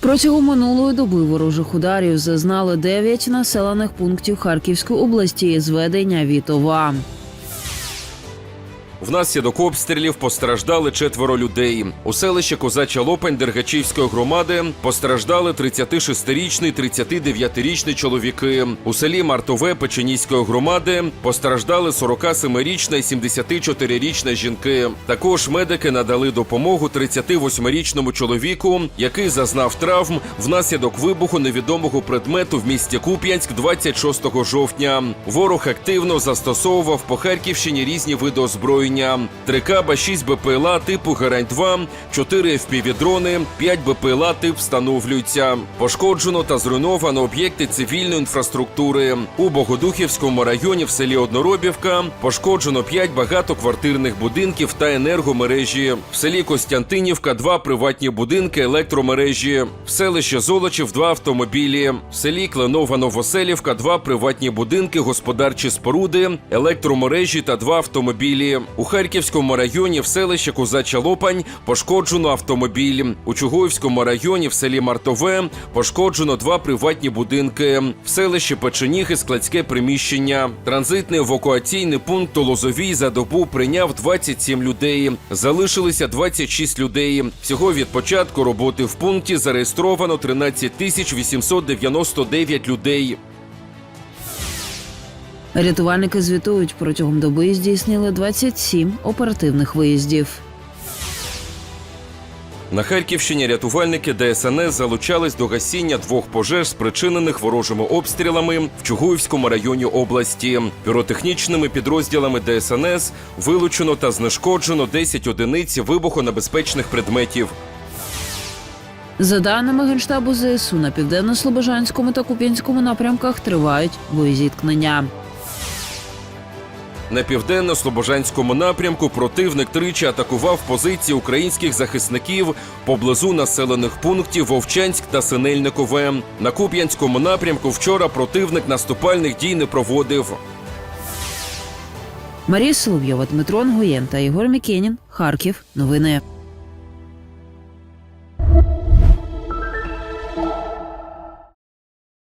Протягом минулої доби ворожих ударів зазнали 9 населених пунктів Харківської області зведення ведення Вітова. Внаслідок обстрілів постраждали четверо людей. У селищі Козача Лопань Дергачівської громади постраждали 36-річний, 39-річний чоловіки. У селі Мартове Печеніської громади постраждали 47-річна і 74-річна жінки. Також медики надали допомогу 38-річному чоловіку, який зазнав травм внаслідок вибуху невідомого предмету в місті Куп'янськ 26 жовтня. Ворог активно застосовував по Харківщині різні види озброєння: 3 каба, 6 БПЛА типу Герань-2, 4 FPV-дрони, 5 БПЛА тип встановлюються. Пошкоджено та зруйновано об'єкти цивільної інфраструктури. У Богодухівському районі в селі Одноробівка пошкоджено 5 багатоквартирних будинків та енергомережі. В селі Костянтинівка два приватні будинки електромережі. В селищі Золочів два автомобілі. В селі Кленова Новоселівка два приватні будинки, господарчі споруди, електромережі та два автомобілі. У Харківському районі в селищі Козача Лопань пошкоджено автомобіль. У Чугуївському районі в селі Мартове пошкоджено два приватні будинки. В селищі Печеніги складське приміщення. Транзитний евакуаційний пункт Лозовій за добу прийняв 27 людей. Залишилися 26 людей. Всього від початку роботи в пункті зареєстровано 13 тисяч 899 людей. Рятувальники звітують, протягом доби здійснили 27 оперативних виїздів. На Харківщині рятувальники ДСНС залучались до гасіння двох пожеж, спричинених ворожими обстрілами в Чугуївському районі області. Піротехнічними підрозділами ДСНС вилучено та знешкоджено 10 одиниць вибухонебезпечних предметів. За даними Генштабу ЗСУ, на південно-слобожанському та Куп'янському напрямках тривають боєзіткнення. На південно-слобожанському напрямку противник тричі атакував позиції українських захисників поблизу населених пунктів Вовчанськ та Синельникове. На Куп'янському напрямку вчора противник наступальних дій не проводив. Марія Соловйова, Дмитро Нгоєн та Ігор Мікенін. Харків. Новини.